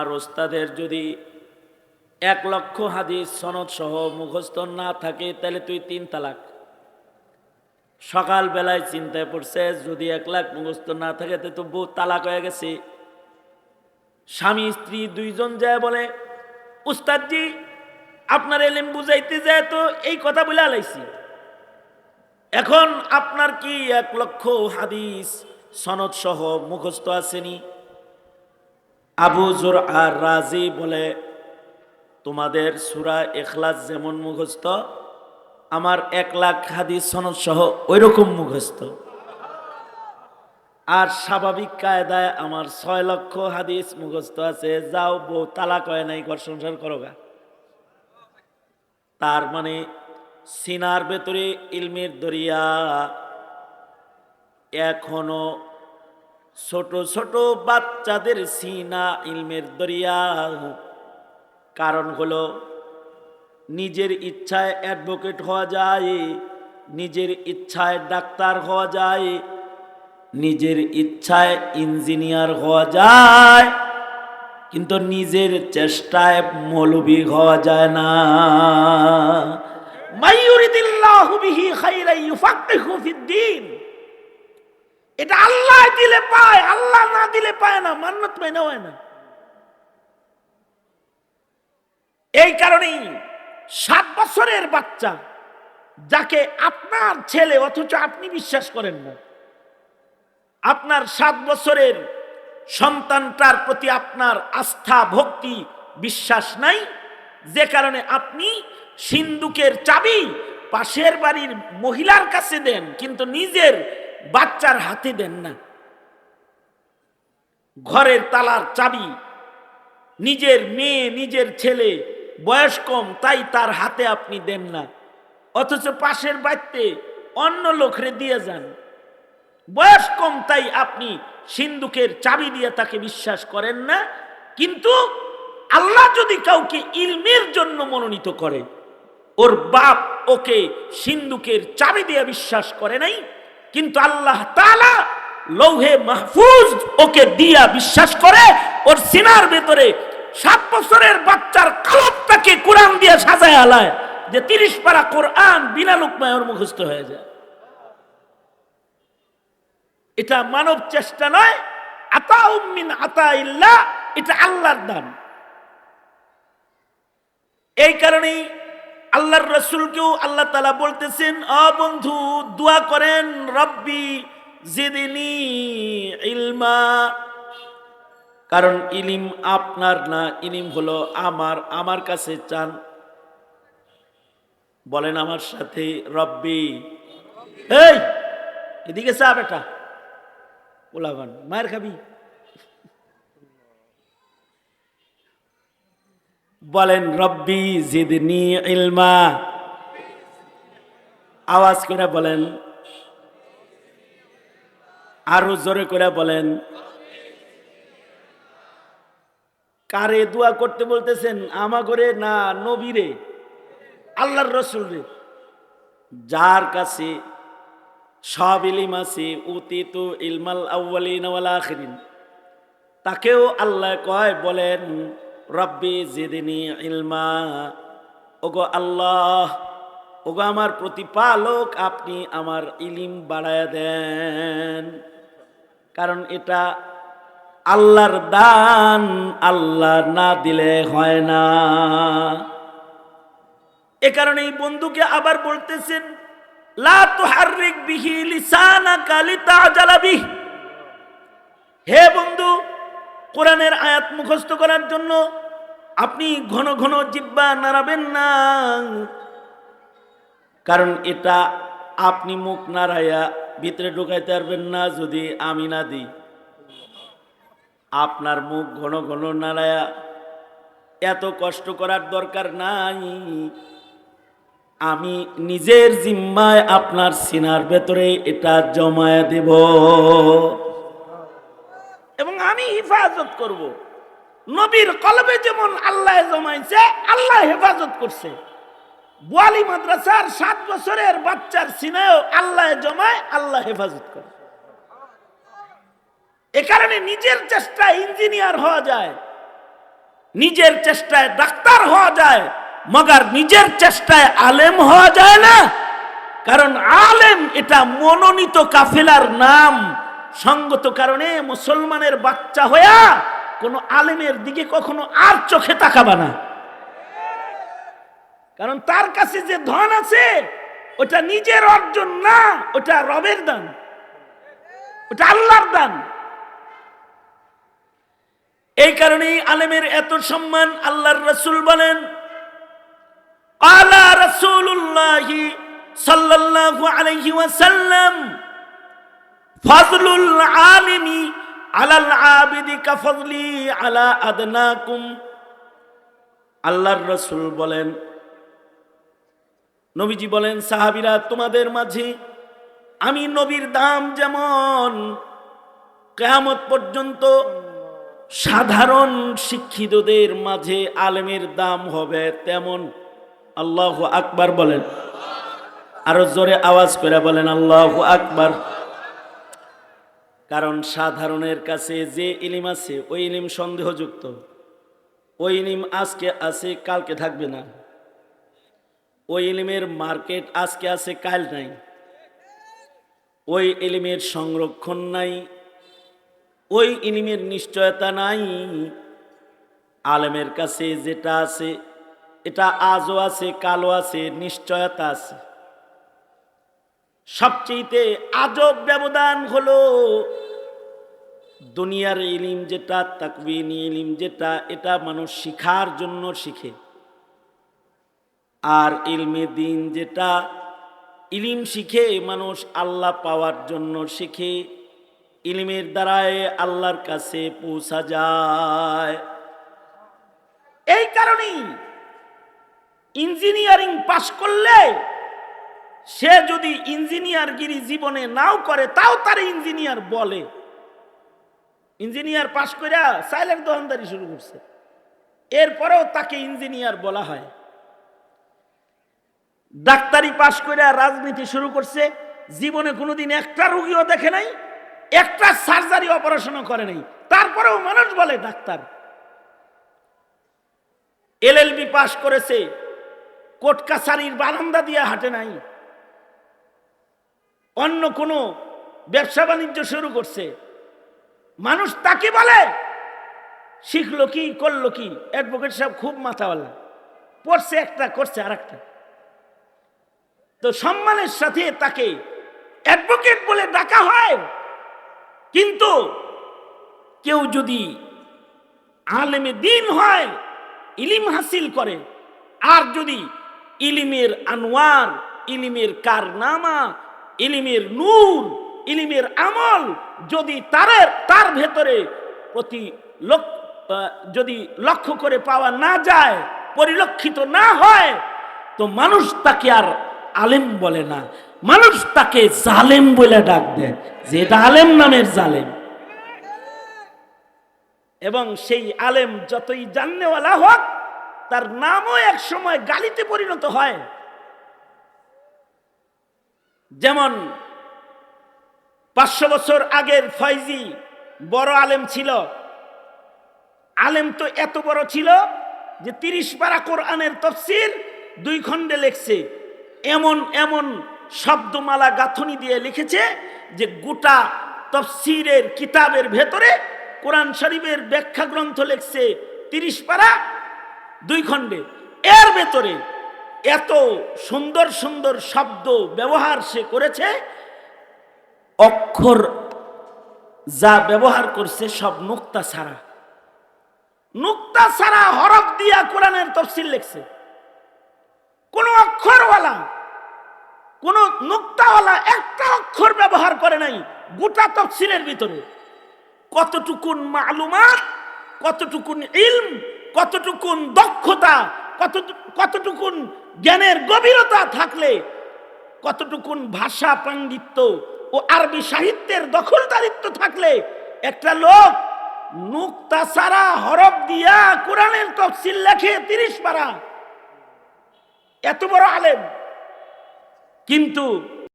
আর ওস্তাদের যদি এক লক্ষ হাদিস সনদ সহ মুখস্থ না থাকে, তাহলে তুই তিন তালাক। সকাল বেলায় চিন্তায় পড়ছে, যদি এক লাখ মুখস্থ না থাকে তো বউ তালাক হয়ে গেছে। স্বামী, স্ত্রী দুইজন যায় বলে উস্তাদজি আপনার এলেম বুঝাইতে যায় তো, এই কথা বলে আলাইছি। এখন আপনার কি এক লক্ষ হাদিস সনদ সহ মুখস্থ আসেনি? আবু জোর আর রাজি বলে, তোমাদের সুরা এখলাস যেমন মুখস্থ, আমার এক লাখ হাদিস সনদ সহ ওই রকম মুখস্থ। আর স্বাভাবিক কায়দায় আমার ছয় লক্ষ হাদিস মুখস্থ আছে, যাও বউ তালা কয় নাই, ঘর সংসার করো গা। তার মানে সিনার ভেতরে ইলমের দরিয়া এখনও ছোট ছোট বাচ্চাদের সিনা ইলমের দরিয়া। কারণ হলো, নিজের ইচ্ছায় অ্যাডভোকেট হওয়া যায়, নিজের ইচ্ছায় ডাক্তার হওয়া যায়, নিজের ইচ্ছায় ইঞ্জিনিয়ার হওয়া যায়, কিন্তু নিজের চেষ্টায় মৌলবী হওয়া যায় না। মাইয়ুরিদিল্লাহু বিহি খাইরান ইউফাক্কিহু ফিদ্দীন এটা আল্লাহ দিলে পায়, আল্লাহ না দিলে পায় না, মান্নত মেনে হয় না। এই কারণেই সাত বছরের বাচ্চা যাকে আপনার ছেলে, অথচ আপনি বিশ্বাস করেন না, আপনার সাত বছরের সন্তানটার প্রতি আপনার আস্থা, ভক্তি, বিশ্বাস নাই, যে কারণে আপনি সিন্ধুকের চাবি পাশের বাড়ির মহিলার কাছে দেন, কিন্তু নিজের বাচ্চার হাতে দেন না। ঘরের তালার চাবি, নিজের মেয়ে, নিজের ছেলে, বয়স কম, তাই তার হাতে আপনি দেন না। অথচ পাশের বাড়িতে অন্য লোকরে দিয়ে যান। বয়স কম, তাই আপনি সিন্ধুকের চাবি দিয়ে তাকে বিশ্বাস করেন না। কিন্তু আল্লাহ যদি কাউকে ইলমের জন্য মনোনীত করে, ওর বাপ ওকে সিন্ধুকের চাবি দিয়ে বিশ্বাস করে নাই কিন্তু আল্লাহ তাআলা লৌহে মাহফুজ ওকে দিয়া বিশ্বাস করে, ওর সিনার ভেতরে সাত বছরের বাচ্চার কালপটাকে কোরআন দিয়ে সাজায় আলায়, যে তিরিশ পারা কোরআন বিনা লোকমায় ওর মুখস্থ হয়ে যায়। এটা মানব চেষ্টা নয় আতা উম্মিন আতা ইল্লা এটা আল্লাহর দান। এই কারণেই আল্লাহর রসুলকেও আল্লাহ তালা বলতেছেন বন্ধু, দোয়া করেন, রব্বি জিদিনি ইলমা। কারণ ইলিম আপনার না, ইলিম হলো আমার আমার কাছে চান। বলেন আমার সাথে, রব্বি। এই, এদিকে চা বেটা ওলাবান মায়ের খাবি। বলেন, রব্বি জিদনি ইলমা। আওয়াজ করে বলেন, আরও জোরে করে বলেন, কারে দোয়া করতে বলতেছেন? আমাগরে না নবীরে? আল্লাহর রসুল রে যার কাছে সব ইলিম আছে উতি তো ইলমাল আউ্বালিন তাকেও আল্লাহ কয়, বলেন রব্বি জিদিনি ইলমা। ওগো আল্লাহ, ওগো আমার প্রতিপালক, আপনি আমার ইলিম বাড়ায় দেন। কারণ এটা আল্লাহর দান, আল্লাহ না দিলে হয় না। এ কারণে এই বন্ধুকে আবার বলতেছেন, লা বিহ। হে বন্ধু কোরআনের আয়াত মুখস্থ করার জন্য আপনি ঘন ঘন জিব্বা নাড়াবেন না। কারণ এটা আপনি মুখ নাড়াইয়া ভিতরে ঢুকাইতে পারবেন না যদি আমি না দিই। আপনার মুখ ঘন ঘন নাড়ায়া এত কষ্ট করার দরকার নাই। আমি নিজের জিম্মায় আপনার সিনার ভেতরে এটা জমায়া দেব। এবং আমি হেফাজত করব। নবীর কলবে যেমন আল্লাহ জমাইছে, আল্লাহ হেফাজত করছে। বোয়ালি মাদ্রাসার সাত বছরের বাচ্চার সিনায়ও আল্লাহ জমায়, আল্লাহ হেফাজত করে। এ কারণে নিজের চেষ্টা ইঞ্জিনিয়ার হওয়া যায়, নিজের চেষ্টায় ডাক্তার হওয়া যায়, মগার নিজের চেষ্টায় আলেম হওয়া যায় না। কারণ আলেম এটা মনোনীত কাফেলার নাম। সঙ্গত কারণে মুসলমানের বাচ্চা হইয়া কোনো আলেমের দিকে কখনো আর চোখে তাকাবা না। কারণ তার কাছে যে ধন আছে, ওটা নিজের অর্জন না, ওটা রবের দান। ওটা আল্লাহর দান। এই কারণেই আলেমের এত সম্মান আল্লাহর রসুল বলেন, আলা রসুল্লাহ সাল্লাল্লাহু আলাইহি ওয়াসাল্লাম আল্লাহর রসুল বলেন, নবীজি বলেন, সাহাবিরা, তোমাদের মাঝে আমি নবীর দাম যেমন কেয়ামত পর্যন্ত সাধারণ শিক্ষিতদের মাঝে আলেমের দাম হবে তেমন। আল্লাহ আকবার বলেন। আরও জোরে আওয়াজ করে বলেন, আল্লাহ আকবার। কারণ সাধারণের কাছে যে ইলিম আছে, ওই ইলিম সন্দেহযুক্ত। ওই ইলিম আজকে আছে, কালকে থাকবে না। ওই ইলিমের মার্কেট আজকে আছে, কাল নাই। ওই ইলিমের সংরক্ষণ নাই। ওই ইলিমের নিশ্চয়তা নাই। আলেমের কাছে যেটা আছে, এটা আজও আছে কালো আছে, নিশ্চয়তা আছে। সবচেয়েতে আজব ব্যবধান হলো দুনিয়ার ইলিম যেটা তাকবিন ইলিম যেটা, এটা মানুষ শিখার জন্য শিখে। আর ইলমে দিন যেটা, ইলিম শিখে মানুষ আল্লাহ পাওয়ার জন্য শিখে। ইলিমের দ্বারায় আল্লাহর কাছে পৌঁছা যায়। এই কারণেই ইঞ্জিনিয়ারিং পাশ করলে সে যদি ইঞ্জিনিয়ারগিরি জীবনে নাও করে, তাও তার ইঞ্জিনিয়ার বলে। ইঞ্জিনিয়ার পাশ করে সাইলেন্ট দোকানদারি শুরু করছে। এরপরেও তাকে ইঞ্জিনিয়ার বলা হয়। ডাক্তারি পাশ করে রাজনীতি শুরু করছে। জীবনে কোনোদিন একটা রুগীও দেখে নাই, একটা সার্জারি অপারেশনও করে নাই। তারপরেও মানুষ বলে ডাক্তার। এলএলবি পাশ করেছে কোর্ট কাছারির বারান্দা দিয়ে হাঁটে নাই। অন্য কোনো ব্যবসা বাণিজ্য শুরু করছে। মানুষ তাকে বলে, শিখলো কি, করল কি অ্যাডভোকেট সাহেব খুব মাথাওয়ালা। পড়ছে একটা, করছে আর একটা তো সম্মানের সাথে তাকে অ্যাডভোকেট বলে ডাকা হয়। কিন্তু কেউ যদি আলেমে দিন হয়, ইলিম হাসিল করে, আর যদি ইলিমের আনোয়ার ইলিমের কারনামা ইলিমের নূর, ইলিমের আমল যদি তার তার ভেতরে প্রতি যদি লক্ষ্য করে পাওয়া না যায়, পরিলক্ষিত না হয়, তো মানুষ তাকে আর আলেম বলে না। মানুষ তাকে জালেম বলে ডাক দেয়, যে এটা আলেম নামের জালেম। এবং সেই আলেম যতই জাননেওয়ালা হোক, তার নামও এক সময় গালিতে পরিণত হয়। যেমন পাঁচশো বছর আগের ফয়জি বড় আলেম ছিল। আলেম তো এত বড় ছিল যে তিরিশ পারা কোরআনের তফসির দুই খণ্ডে লেখছে। এমন এমন শব্দমালা গাঁথনি দিয়ে লিখেছে যে গোটা তফসিরের কিতাবের ভেতরে কোরআন শরীফের ব্যাখ্যা গ্রন্থ লেখছে তিরিশ পারা দুই খণ্ডে। এর ভেতরে এত সুন্দর সুন্দর শব্দ ব্যবহার সে করেছে, অক্ষর যা ব্যবহার করছে সব নুক্তা ছাড়া। নুক্তা ছাড়া হরফ দিয়া কোরআনের তফসিল লেখছে। কোন অক্ষরওয়ালা, কোন নুক্তাওয়ালা একটা অক্ষর ব্যবহার করে নাই গোটা তফসিলের ভিতরে। কতটুকুন মালুমাত, কতটুকুন ইলম, কতটুকুন দক্ষতা কত কতটুকুন জ্ঞানের গভীরতা থাকলে, কতটুকুন ভাষা পাণ্ডিত্য ও আরবি সাহিত্যের দখলদারিত্ব থাকলে, একটা লোক নুক্তা সারা হরফ দিয়া কোরআনের তফসিল লেখে তিরিশ পারা। এত বড় আলেম। কিন্তু